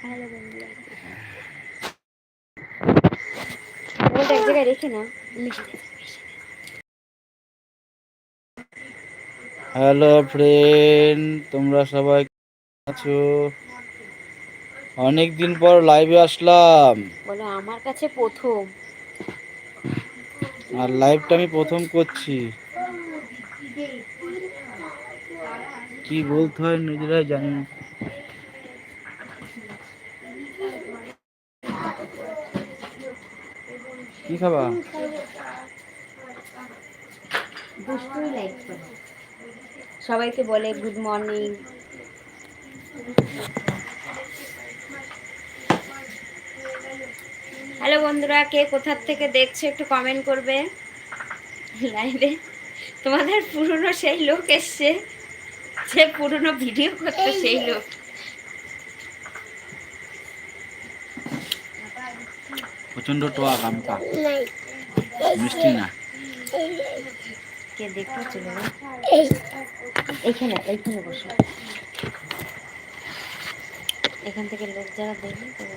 Hello বন্ধুরা মোবাইলটা এক জায়গায় রেখে না হ্যালো ফ্রেন্ড তোমরা সবাই আছো? অনেক দিন পর লাইভে আসলাম। বলো আমার কাছে প্রথম। আর লাইভটা আমি প্রথম করছি। কি বলতে হয় নিজেরাই জানি না। কি খাবা? দুষ্টুই লাইক করে। সবাইকে বলে গুড মর্নিং হ্যালো বন্ধুরা কে কোথার থেকে দেখছে একটু কমেন্ট করবে। লাইভে তোমাদের পুরনো সেই লোক এসছে যে পুরনো ভিডিও করতো সেই লোক। প্রচণ্ড টোয়া আমটা মিষ্টি না। কে দেখতে চলে এইখানে এইখানে বসো। এখান থেকে লোক যারা দেখবে তারা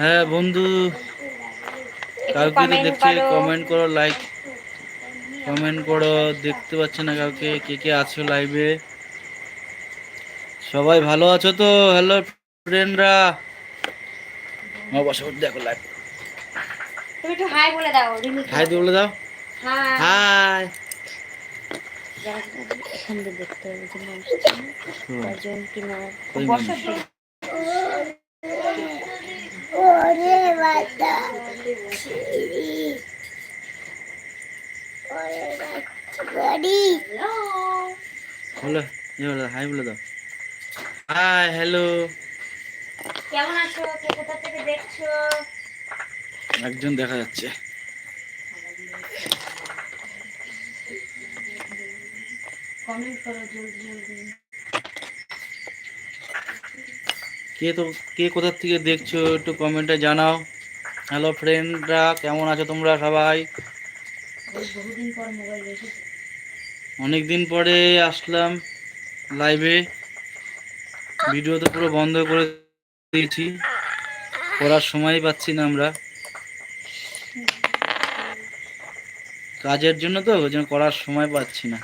হ্যাঁ বন্ধু কাউকে তো দেখছি কমেন্ট করো লাইক কমেন্ট করো দেখতে পাচ্ছি না কাউকে কে কে আছো লাইভে সবাই ভালো আছো তো? হ্যালো ফ্রেন্ডরা বসে বসে দেখো লাইভ তুমি একটু হাই বলে দাও রিমি হাই দিয়ে বলে দাও। হাই এখান দিয়ে দেখতে হবে যে মানুষ ছিল, কি না। বসো ওরে বাতা ওরে গাড়ি বলো এই বলে হাই বলে দাও। হাই হ্যালো কেমন আছো? কে কোথা থেকে দেখছ? একজন দেখা যাচ্ছে। কমেন্ট করো জলদি জলদি। কে তো কে কোথা থেকে দেখছ একটু কমেন্টে জানাও। হ্যালো ফ্রেন্ডরা কেমন আছো তোমরা সবাই? ওই বহুদিন পর মোবাইল এসেছে অনেক দিন পরে আসলাম লাইভে ভিডিও তো পুরো বন্ধ করে দিয়েছি। করার সময় পাচ্ছি না আমরা। কাজের জন্য তো, ওই জন্য করার সময় পাচ্ছি না।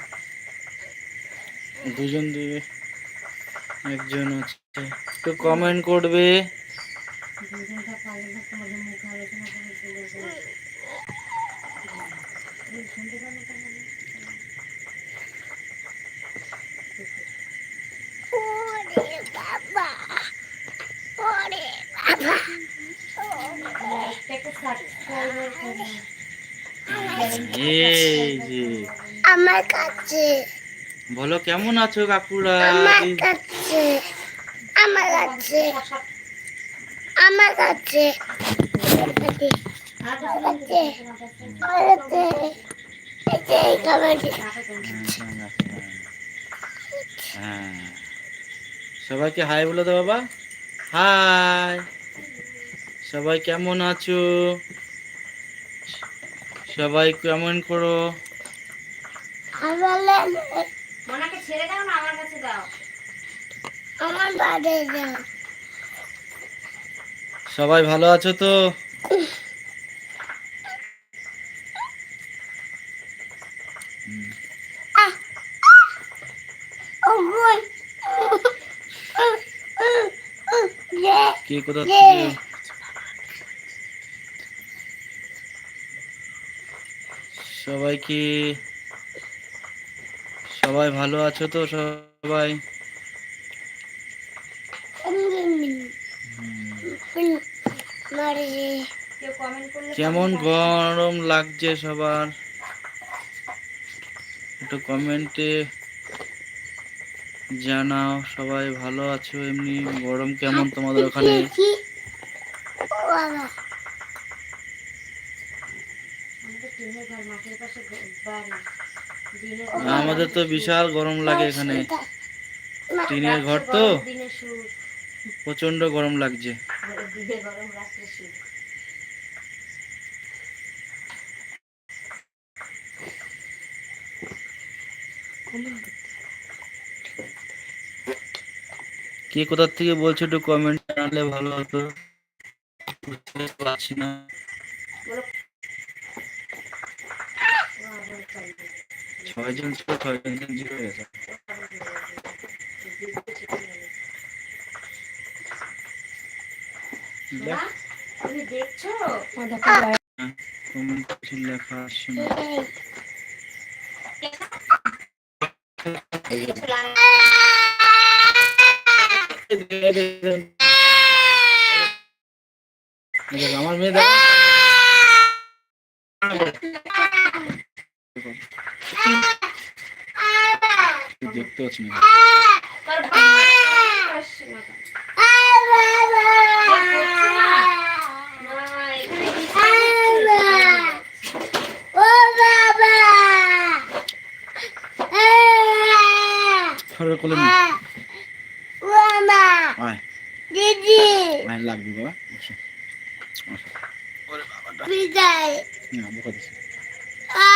দুজন দুই, একজন হচ্ছে একটু কমেন্ট করবে পারলে না তোমাদের মুখে আলোচনা করে চলে যাবে শুনতে পারো ওরে বাবা ওরে বাবা একটা সাবস্ক্রাইবার করো এই যে আমার কাছে। বলো কেমন আছো কাকুরা? আমার কাছে আমার কাছে। আমার কাছে। আমার কাছে। আমার কাছে এই যে এই খাবারটি। হ্যাঁ। সবাইকে হাই বলে দাও বাবা। হাই। সবাই কেমন আছো? সবাই কেমন করো? মোনাকে ছেড়ে দাও না আমার কাছে দাও। আমার বাড়ি যাও। সবাই ভালো আছো তো? কে কোথা। থেকে সবাইকে সবাই ভালো আছো তো সবাই? কেমন গরম লাগছে সবার? একটু কমেন্টে জানাও, সবাই ভালো আছো? এমনি গরম কেমন তোমাদের ওখানে? আমাদের তো বিশাল গরম লাগে এখানে। টিনের ঘর তো? প্রচণ্ড গরম লাগছে। কে কোথার থেকে বলছো একটু কমেন্ট জানালে ভালো হতো। বুঝতে পারছি না। ছয়জন ছিল ছয়জন জিরো হয়ে গেছে। দেখছ? কমেন্ট লেখা আসছে না আমার মেয়ে দেখ। দেখতে পাচ্ছি না ও বাবা ফেরো কোলে নে ও মা। আয় দিদি। আয় লাগবে বাবা। বসো। বসো। বিদায়। না, বোকা দিছে। আ।